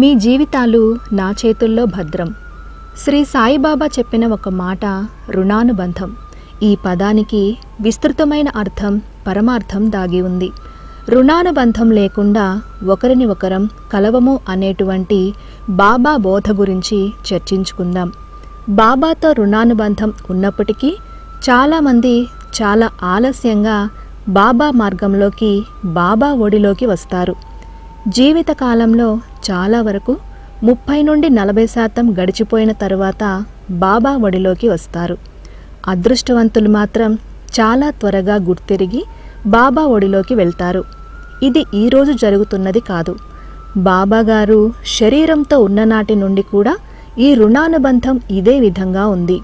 మీ జీవితాలు నా చేతుల్లో భద్రం. శ్రీ సాయిబాబా చెప్పిన ఒక మాట రుణానుబంధం. ఈ పదానికి విస్తృతమైన అర్థం పరమార్థం దాగి ఉంది. రుణానుబంధం లేకుండా ఒకరిని ఒకరం కలవము అనేటువంటి బాబా బోధ గురించి చర్చించుకుందాం. బాబాతో రుణానుబంధం ఉన్నప్పటికీ చాలామంది చాలా ఆలస్యంగా బాబా మార్గంలోకి బాబా ఒడిలోకి వస్తారు. జీవితకాలంలో చాలా వరకు ముప్పై నుండి నలభై శాతం గడిచిపోయిన తరువాత బాబా ఒడిలోకి వస్తారు. అదృష్టవంతులు మాత్రం చాలా త్వరగా గుర్తిరిగి బాబా ఒడిలోకి వెళ్తారు. ఇది ఈరోజు జరుగుతున్నది కాదు. బాబాగారు శరీరంతో ఉన్ననాటి నుండి కూడా ఈ రుణానుబంధం ఇదే విధంగా ఉంది.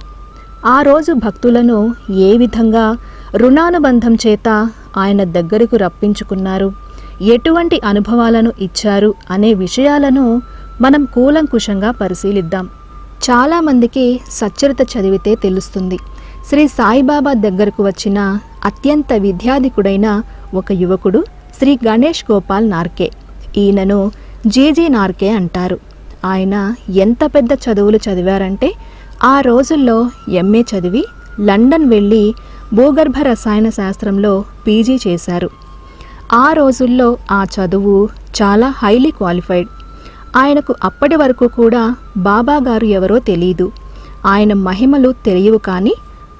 ఆ రోజు భక్తులను ఏ విధంగా రుణానుబంధం చేత ఆయన దగ్గరకు రప్పించుకున్నారు? ఎటువంటి అనుభవాలను ఇచ్చారు అనే విషయాలను మనం కూలంకుషంగా పరిశీలిద్దాం. చాలామందికి సచ్చరిత చదివితే తెలుస్తుంది. శ్రీ సాయిబాబా దగ్గరకు వచ్చిన అత్యంత విద్యాధికుడైన ఒక యువకుడు శ్రీ గణేష్ గోపాల్ నార్కే. ఈయనను జీజీ నార్కే అంటారు. ఆయన ఎంత పెద్ద చదువులు చదివారంటే ఆ రోజుల్లో ఎంఏ చదివి లండన్ వెళ్ళి భూగర్భ రసాయన శాస్త్రంలో పీజీ చేశారు. ఆ రోజుల్లో ఆ చదువు చాలా హైలీ క్వాలిఫైడ్ ఆయనకు అప్పటి వరకు కూడా బాబాగారు ఎవరో తెలియదు ఆయన మహిమలు తెలియవు కానీ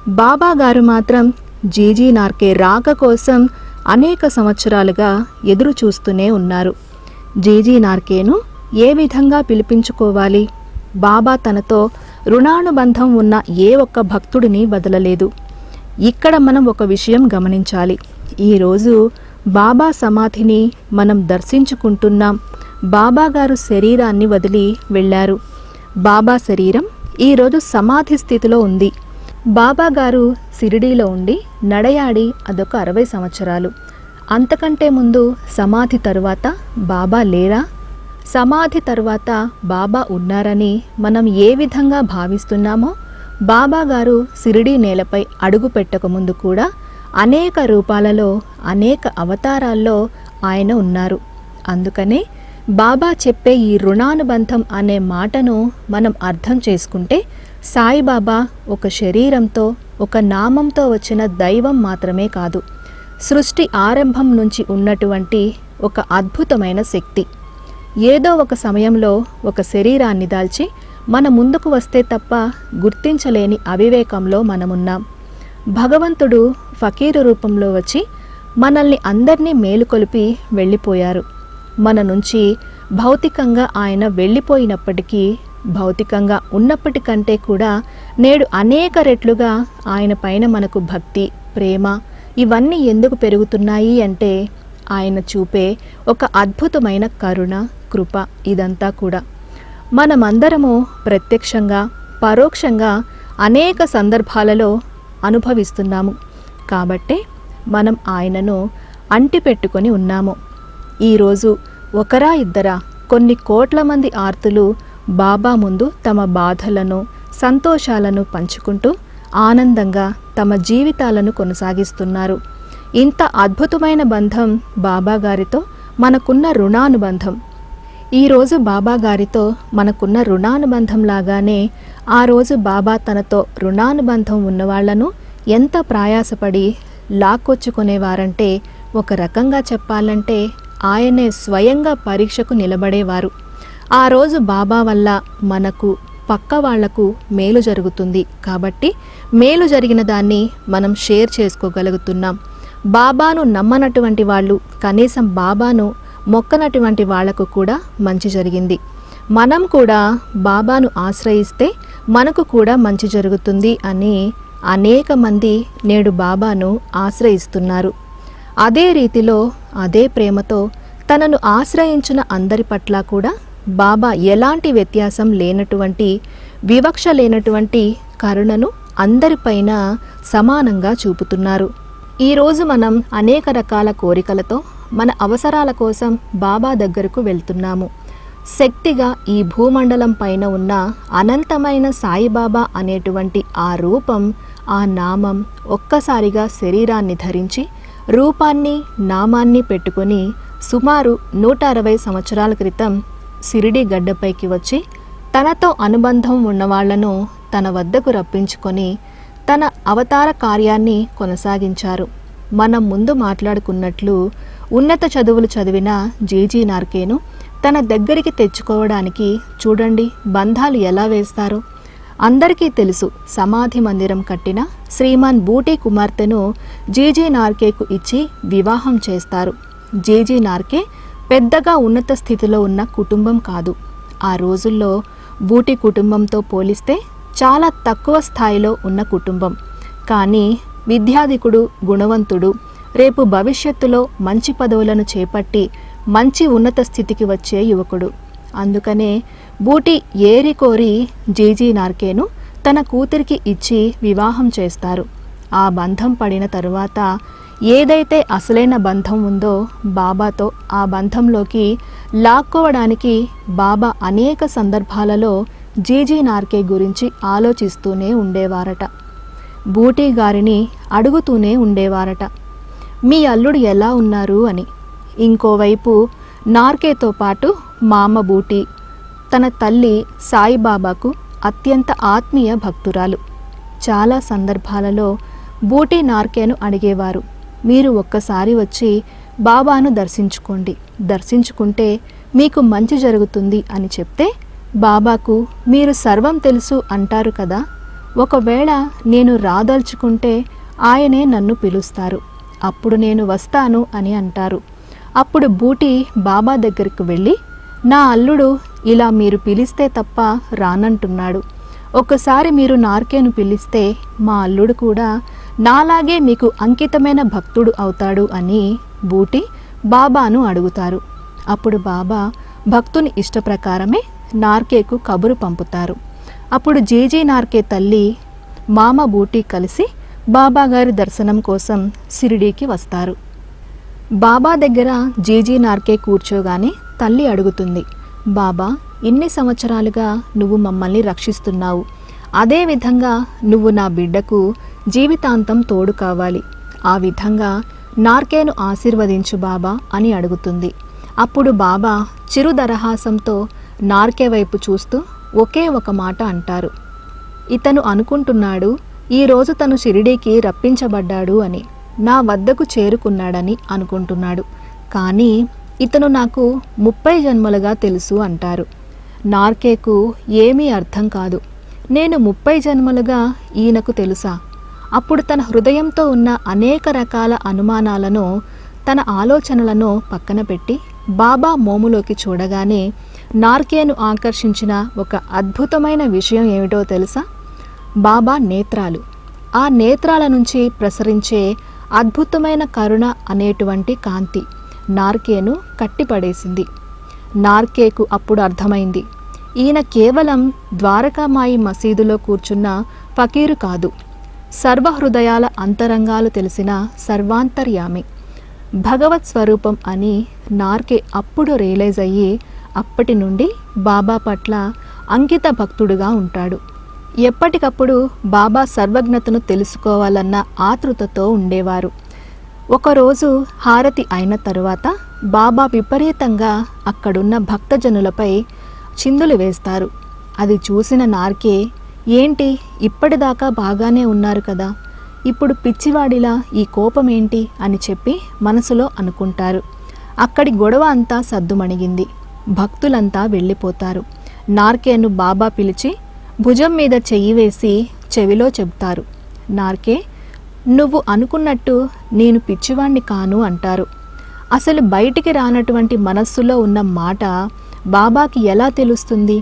బాబా గారు మాత్రం జీజీ నార్కే రాక కోసం అనేక సంవత్సరాలుగా ఎదురు చూస్తూనే ఉన్నారు. జీజీ నార్కేను ఏ విధంగా పిలిపించుకోవాలి? బాబా తనతో రుణానుబంధం ఉన్న ఏ ఒక్క భక్తుడిని వదలలేదు. ఇక్కడ మనం ఒక విషయం గమనించాలి. ఈరోజు బాబా సమాధిని మనం దర్శించుకుంటున్నాం. బాబాగారు శరీరాన్ని వదిలి వెళ్ళారు. బాబా శరీరం ఈరోజు సమాధి స్థితిలో ఉంది. బాబా గారు సిరిడీలో ఉండి నడయాడి అదొక అరవై సంవత్సరాలు. అంతకంటే ముందు సమాధి తరువాత బాబా లేరా? సమాధి తరువాత బాబా ఉన్నారని మనం ఏ విధంగా భావిస్తున్నామో బాబా గారు సిరిడీ నేలపై అడుగు పెట్టకముందు కూడా అనేక రూపాలలో అనేక అవతారాల్లో ఆయన ఉన్నారు. అందుకనే బాబా చెప్పే ఈ రుణానుబంధం అనే మాటను మనం అర్థం చేసుకుంటే సాయిబాబా ఒక శరీరంతో ఒక నామంతో వచ్చిన దైవం మాత్రమే కాదు సృష్టి ఆరంభం నుంచి ఉన్నటువంటి ఒక అద్భుతమైన శక్తి. ఏదో ఒక సమయంలో ఒక శరీరాన్ని దాల్చి మన ముందుకు వస్తే తప్ప గుర్తించలేని అవివేకంలో మనమున్నాం. భగవంతుడు ఫకీరు రూపంలో వచ్చి మనల్ని అందరినీ మేలుకొలిపి వెళ్ళిపోయారు. మన నుంచి భౌతికంగా ఆయన వెళ్ళిపోయినప్పటికీ భౌతికంగా ఉన్నప్పటికంటే కూడా నేడు అనేక రెట్లుగా ఆయన పైన మనకు భక్తి ప్రేమ ఇవన్నీ ఎందుకు పెరుగుతున్నాయి అంటే ఆయన చూపే ఒక అద్భుతమైన కరుణ కృప ఇదంతా కూడా. మనమందరము ప్రత్యక్షంగా పరోక్షంగా అనేక సందర్భాలలో అనుభవిస్తున్నాము. కాబట్టే మనం ఆయనను అంటిపెట్టుకొని ఉన్నాము. ఈరోజు ఒకరా ఇద్దరా కొన్ని కోట్ల మంది ఆర్తులు బాబా ముందు తమ బాధలను సంతోషాలను పంచుకుంటూ ఆనందంగా తమ జీవితాలను కొనసాగిస్తున్నారు. ఇంత అద్భుతమైన బంధం బాబా గారితో మనకున్న రుణానుబంధం. ఈరోజు బాబా గారితో మనకున్న రుణానుబంధం లాగానే ఆ రోజు బాబా తనతో రుణానుబంధం ఉన్నవాళ్ళను ఎంత ప్రయాసపడి లాక్కొచ్చుకునేవారంటే ఒక రకంగా చెప్పాలంటే ఆయనే స్వయంగా పరీక్షకు నిలబడేవారు. ఆ రోజు బాబా వల్ల మనకు పక్క వాళ్ళకు మేలు జరుగుతుంది. కాబట్టి మేలు జరిగిన దాన్ని మనం షేర్ చేసుకోగలుగుతున్నాం. బాబాను నమ్మనటువంటి వాళ్ళు కనీసం బాబాను మొక్కనటువంటి వాళ్ళకు కూడా మంచి జరిగింది. మనం కూడా బాబాను ఆశ్రయిస్తే మనకు కూడా మంచి జరుగుతుంది అని అనేక మంది నేడు బాబాను ఆశ్రయిస్తున్నారు. అదే రీతిలో అదే ప్రేమతో తనను ఆశ్రయించిన అందరి పట్ల కూడా బాబా ఎలాంటి వ్యత్యాసం లేనటువంటి వివక్ష లేనటువంటి కరుణను అందరిపైన సమానంగా చూపుతున్నారు. ఈరోజు మనం అనేక రకాల కోరికలతో మన అవసరాల కోసం బాబా దగ్గరకు వెళ్తున్నాము. శక్తిగా ఈ భూమండలం పైన ఉన్న అనంతమైన సాయిబాబా అనేటువంటి ఆ రూపం ఆ నామం ఒక్కసారిగా శరీరాన్ని ధరించి రూపాన్ని నామాన్ని పెట్టుకొని సుమారు నూట అరవై సంవత్సరాల క్రితం సిరిడి గడ్డపైకి వచ్చి తనతో అనుబంధం ఉన్నవాళ్ళను తన వద్దకు రప్పించుకొని తన అవతార కార్యాన్ని కొనసాగించారు. మనం ముందు మాట్లాడుకున్నట్లు ఉన్నత చదువులు చదివిన జీజీ నార్కేను తన దగ్గరికి తెచ్చుకోవడానికి చూడండి బంధాలు ఎలా వేస్తారు? అందరికీ తెలుసు సమాధి మందిరం కట్టిన శ్రీమాన్ బూటీ కుమార్తెను జీజీ నార్కేకు ఇచ్చి వివాహం చేస్తారు. జీజీ నార్కే పెద్దగా ఉన్నత స్థితిలో ఉన్న కుటుంబం కాదు. ఆ రోజుల్లో బూటీ కుటుంబంతో పోలిస్తే చాలా తక్కువ స్థాయిలో ఉన్న కుటుంబం. కానీ విద్యాధికుడు గుణవంతుడు రేపు భవిష్యత్తులో మంచి పదవులను చేపట్టి మంచి ఉన్నత స్థితికి వచ్చే యువకుడు. అందుకనే బూటి ఏరి కోరి జీజీ నార్కేను తన కూతురికి ఇచ్చి వివాహం చేస్తారు. ఆ బంధం పడిన తరువాత ఏదైతే అసలైన బంధం ఉందో బాబాతో ఆ బంధంలోకి లాక్కోవడానికి బాబా అనేక సందర్భాలలో జీజీ నార్కే గురించి ఆలోచిస్తూనే ఉండేవారట. బూటీ గారిని అడుగుతూనే ఉండేవారట. మీ అల్లుడు ఎలా ఉన్నారు అని. ఇంకోవైపు నార్కేతో పాటు మామ బూటి తన తల్లి సాయిబాబాకు అత్యంత ఆత్మీయ భక్తురాలు. చాలా సందర్భాలలో బూటీ నార్కేను అడిగేవారు మీరు ఒక్కసారి వచ్చి బాబాను దర్శించుకోండి. దర్శించుకుంటే మీకు మంచి జరుగుతుంది అని చెప్తే బాబాకు మీరు సర్వం తెలుసు అంటారు కదా ఒకవేళ నేను రాదలుచుకుంటే ఆయనే నన్ను పిలుస్తారు. అప్పుడు నేను వస్తాను అని అంటారు. అప్పుడు బూటి బాబా దగ్గరికి వెళ్ళి నా అల్లుడు ఇలా మీరు పిలిస్తే తప్ప రానంటున్నాడు. ఒకసారి మీరు నార్కేను పిలిస్తే మా అల్లుడు కూడా నాలాగే మీకు అంకితమైన భక్తుడు అవుతాడు అని బూటి బాబాను అడుగుతారు. అప్పుడు బాబా భక్తుని ఇష్టప్రకారమే నార్కేకు కబురు పంపుతారు. అప్పుడు జేజే నార్కే తల్లి మామ బూటి కలిసి బాబాగారి దర్శనం కోసం సిరిడీకి వస్తారు. బాబా దగ్గర జేజీ నార్కే కూర్చోగానే తల్లి అడుగుతుంది బాబా ఇన్ని సంవత్సరాలుగా నువ్వు మమ్మల్ని రక్షిస్తున్నావు. అదేవిధంగా నువ్వు నా బిడ్డకు జీవితాంతం తోడు కావాలి. ఆ విధంగా నార్కేను ఆశీర్వదించు బాబా అని అడుగుతుంది. అప్పుడు బాబా చిరు దరహాసంతో నార్కే వైపు చూస్తూ ఒకే ఒక మాట అంటారు. ఇతను అనుకుంటున్నాడు ఈరోజు తను షిరిడీకి రప్పించబడ్డాడు అని నా వద్దకు చేరుకున్నాడని అనుకుంటున్నాడు. కానీ ఇతను నాకు ముప్పై జన్మలుగా తెలుసు అంటారు. నార్కేకు ఏమీ అర్థం కాదు. నేను ముప్పై జన్మలుగా ఈయనకు తెలుసా? అప్పుడు తన హృదయంతో ఉన్న అనేక రకాల అనుమానాలను తన ఆలోచనలను పక్కన పెట్టి బాబా మోములోకి చూడగానే నార్కేను ఆకర్షించిన ఒక అద్భుతమైన విషయం ఏమిటో తెలుసా? బాబా నేత్రాలు. ఆ నేత్రాల నుంచి ప్రసరించే అద్భుతమైన కరుణ అనేటువంటి కాంతి నార్కేను కట్టిపడేసింది. నార్కేకు అప్పుడు అర్థమైంది ఈయన కేవలం ద్వారకామాయి మసీదులో కూర్చున్న ఫకీరు కాదు. సర్వహృదయాల అంతరంగాలు తెలిసిన సర్వాంతర్యామి. భగవత్ స్వరూపం అని నార్కే అప్పుడు రియలైజ్ అయ్యి అప్పటి నుండి బాబా పట్ల అంకిత భక్తుడుగా ఉంటాడు. ఎప్పటికప్పుడు బాబా సర్వజ్ఞతను తెలుసుకోవాలన్న ఆతృతతో ఉండేవారు. ఒకరోజు హారతి అయిన తరువాత బాబా విపరీతంగా అక్కడున్న భక్తజనులపై చిందులు వేస్తారు. అది చూసిన నార్కే ఏంటి ఇప్పటిదాకా బాగానే ఉన్నారు కదా? ఇప్పుడు పిచ్చివాడిలా ఈ కోపం ఏంటి అని చెప్పి మనసులో అనుకుంటారు. అక్కడి గొడవ అంతా సద్దుమణిగింది. భక్తులంతా వెళ్ళిపోతారు. నార్కేను బాబా పిలిచి భుజం మీద చెయ్యి వేసి చెవిలో చెబుతారు. నార్కే నువ్వు అనుకున్నట్టు నేను పిచ్చివాణ్ణి కాను అంటారు. అసలు బయటికి రానటువంటి మనస్సులో ఉన్న మాట బాబాకి ఎలా తెలుస్తుంది?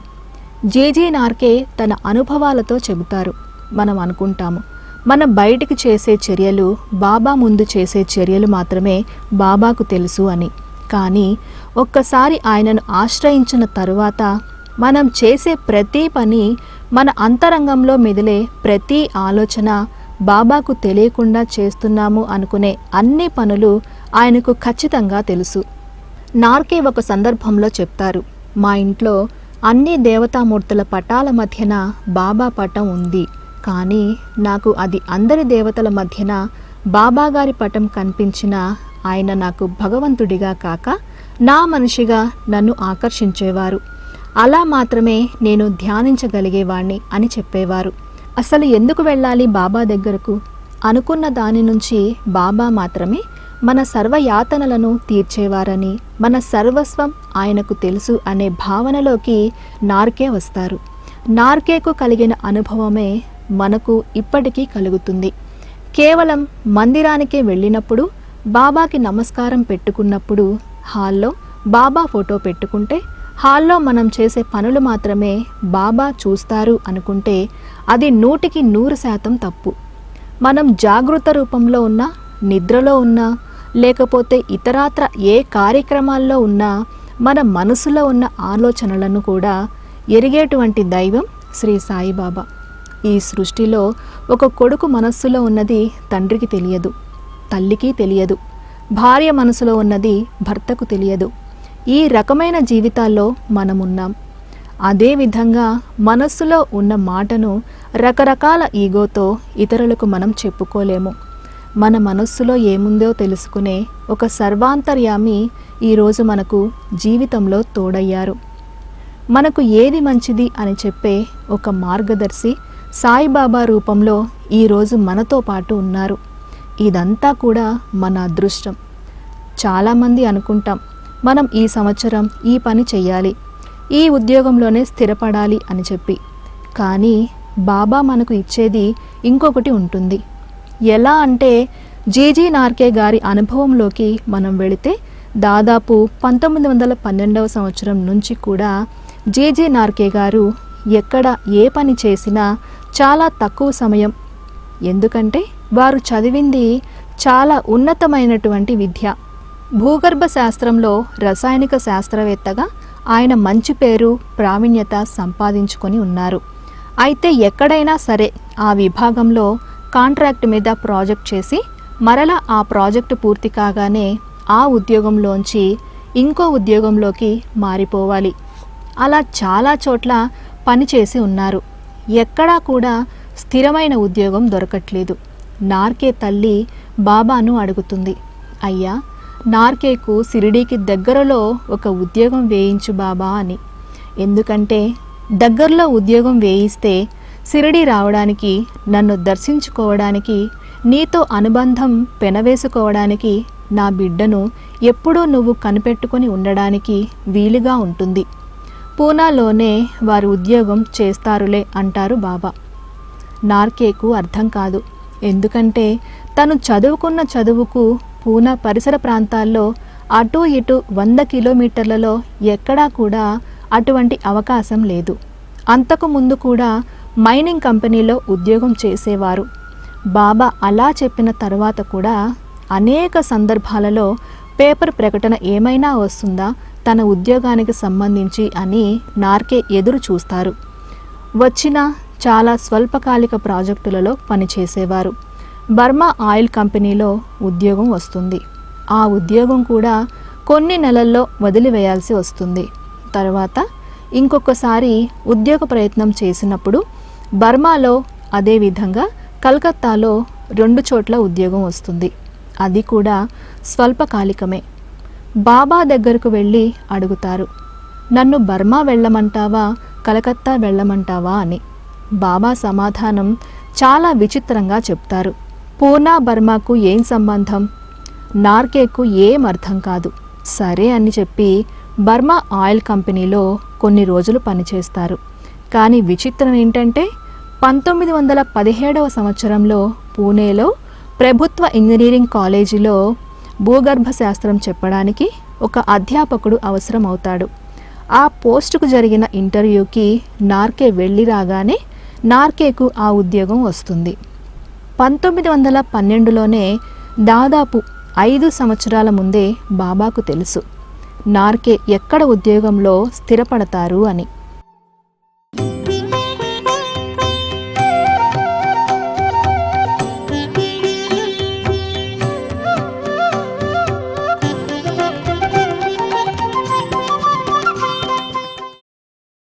జేజే నార్కే తన అనుభవాలతో చెబుతారు. మనం అనుకుంటాము మనం బయటికి చేసే చర్యలు బాబా ముందు చేసే చర్యలు మాత్రమే బాబాకు తెలుసు అని. కానీ ఒక్కసారి ఆయనను ఆశ్రయించిన తరువాత మనం చేసే ప్రతి పని మన అంతరంగంలో మెదిలే ప్రతి ఆలోచన బాబాకు తెలియకుండా చేస్తున్నాము అనుకునే అన్ని పనులు ఆయనకు ఖచ్చితంగా తెలుసు. నార్కే ఒక సందర్భంలో చెప్తారు మా ఇంట్లో అన్ని దేవతామూర్తుల పటాల మధ్యన బాబా పటం ఉంది కానీ నాకు అది అందరి దేవతల మధ్యన బాబాగారి పటం కనిపించిన ఆయన నాకు భగవంతుడిగా కాక నా మనిషిగా నన్ను ఆకర్షించేవారు. అలా మాత్రమే నేను ధ్యానించగలిగేవాణ్ణి అని చెప్పేవారు. అసలు ఎందుకు వెళ్ళాలి బాబా దగ్గరకు? అనుకున్న దాని నుంచి బాబా మాత్రమే మన సర్వయాతనలను తీర్చేవారని మన సర్వస్వం ఆయనకు తెలుసు అనే భావనలోకి నార్కే వస్తారు. నార్కేకు కలిగిన అనుభవమే మనకు ఇప్పటికీ కలుగుతుంది. కేవలం మందిరానికే వెళ్ళినప్పుడు బాబాకి నమస్కారం పెట్టుకున్నప్పుడు హాల్లో బాబా ఫోటో పెట్టుకుంటే హాల్లో మనం చేసే పనులు మాత్రమే బాబా చూస్తారు అనుకుంటే అది నూటికి నూరు శాతం తప్పు. మనం జాగృత రూపంలో ఉన్నా నిద్రలో ఉన్నా లేకపోతే ఇతరాత్ర ఏ కార్యక్రమాల్లో ఉన్నా మన మనసులో ఉన్న ఆలోచనలను కూడా ఎరిగేటువంటి దైవం శ్రీ సాయిబాబా. ఈ సృష్టిలో ఒక కొడుకు మనస్సులో ఉన్నది తండ్రికి తెలియదు తల్లికి తెలియదు భార్య మనసులో ఉన్నది భర్తకు తెలియదు. ఈ రకమైన జీవితాల్లో మనమున్నాం. అదేవిధంగా మనస్సులో ఉన్న మాటను రకరకాల ఈగోతో ఇతరులకు మనం చెప్పుకోలేము. మన మనస్సులో ఏముందో తెలుసుకునే ఒక సర్వాంతర్యామి ఈరోజు మనకు జీవితంలో తోడయ్యారు. మనకు ఏది మంచిది అని చెప్పే ఒక మార్గదర్శి సాయిబాబా రూపంలో ఈరోజు మనతో పాటు ఉన్నారు. ఇదంతా కూడా మన అదృష్టం. చాలామంది అనుకుంటాం మనం ఈ సంవత్సరం ఈ పని చెయ్యాలి. ఈ ఉద్యోగంలోనే స్థిరపడాలి అని చెప్పి. కానీ బాబా మనకు ఇచ్చేది ఇంకొకటి ఉంటుంది. ఎలా అంటే జీజీ నార్కే గారి అనుభవంలోకి మనం వెళితే దాదాపు పంతొమ్మిది వందల పన్నెండవ సంవత్సరం నుంచి కూడా జీజీ నార్కే గారు ఎక్కడ ఏ పని చేసినా చాలా తక్కువ సమయం. ఎందుకంటే వారు చదివింది చాలా ఉన్నతమైనటువంటి విద్య. భూగర్భ శాస్త్రంలో రసాయనిక శాస్త్రవేత్తగా ఆయన మంచి పేరు ప్రావీణ్యత సంపాదించుకొని ఉన్నారు. అయితే ఎక్కడైనా సరే ఆ విభాగంలో కాంట్రాక్ట్ మీద ప్రాజెక్ట్ చేసి మరలా ఆ ప్రాజెక్టు పూర్తి కాగానే ఆ ఉద్యోగంలోంచి ఇంకో ఉద్యోగంలోకి మారిపోవాలి. అలా చాలా చోట్ల పనిచేసి ఉన్నారు. ఎక్కడా కూడా స్థిరమైన ఉద్యోగం దొరకట్లేదు. నార్కే తల్లి బాబాను అడుగుతుంది. అయ్యా నార్కేకు సిరిడీకి దగ్గరలో ఒక ఉద్యోగం వేయించు బాబా అని. ఎందుకంటే దగ్గరలో ఉద్యోగం వేయిస్తే సిరిడి రావడానికి నన్ను దర్శించుకోవడానికి నీతో అనుబంధం పెనవేసుకోవడానికి నా బిడ్డను ఎప్పుడూ నువ్వు కనిపెట్టుకొని ఉండడానికి వీలుగా ఉంటుంది. పూనాలోనే వారు ఉద్యోగం చేస్తారులే అంటారు బాబా. నార్కేకు అర్థం కాదు. ఎందుకంటే తను చదువుకున్న చదువుకు పూనా పరిసర ప్రాంతాల్లో అటు ఇటు వంద కిలోమీటర్లలో ఎక్కడా కూడా అటువంటి అవకాశం లేదు. అంతకు ముందు కూడా మైనింగ్ కంపెనీలో ఉద్యోగం చేసేవారు. బాబా అలా చెప్పిన తర్వాత కూడా అనేక సందర్భాలలో పేపర్ ప్రకటన ఏమైనా వస్తుందా తన ఉద్యోగానికి సంబంధించి అని నార్కే ఎదురు చూస్తారు. వచ్చిన చాలా స్వల్పకాలిక ప్రాజెక్టులలో పనిచేసేవారు. బర్మా ఆయిల్ కంపెనీలో ఉద్యోగం వస్తుంది. ఆ ఉద్యోగం కూడా కొన్ని నెలల్లో వదిలివేయాల్సి వస్తుంది. తర్వాత ఇంకొకసారి ఉద్యోగ ప్రయత్నం చేసినప్పుడు బర్మాలో అదేవిధంగా కలకత్తాలో రెండు చోట్ల ఉద్యోగం వస్తుంది. అది కూడా స్వల్పకాలికమే. బాబా దగ్గరకు వెళ్ళి అడుగుతారు నన్ను బర్మా వెళ్ళమంటావా కలకత్తా వెళ్ళమంటావా? అని. బాబా సమాధానం చాలా విచిత్రంగా చెప్తారు. పూనా బర్మాకు ఏం సంబంధం? నార్కేకు ఏం అర్థం కాదు. సరే అని చెప్పి బర్మా ఆయిల్ కంపెనీలో కొన్ని రోజులు పనిచేస్తారు. కానీ విచిత్రం ఏంటంటే పంతొమ్మిది వందల పదిహేడవ సంవత్సరంలో పూణేలో ప్రభుత్వ ఇంజనీరింగ్ కాలేజీలో భూగర్భ శాస్త్రం చెప్పడానికి ఒక అధ్యాపకుడు అవసరం అవుతాడు ఆ పోస్టుకు జరిగిన ఇంటర్వ్యూకి నార్కే వెళ్ళి రాగానే నార్కేకు ఆ ఉద్యోగం వస్తుంది. పంతొమ్మిది వందల పన్నెండులోనే దాదాపు ఐదు సంవత్సరాల ముందే బాబాకు తెలుసు. నార్కే ఎక్కడ ఉద్యోగంలో స్థిరపడతారు అని.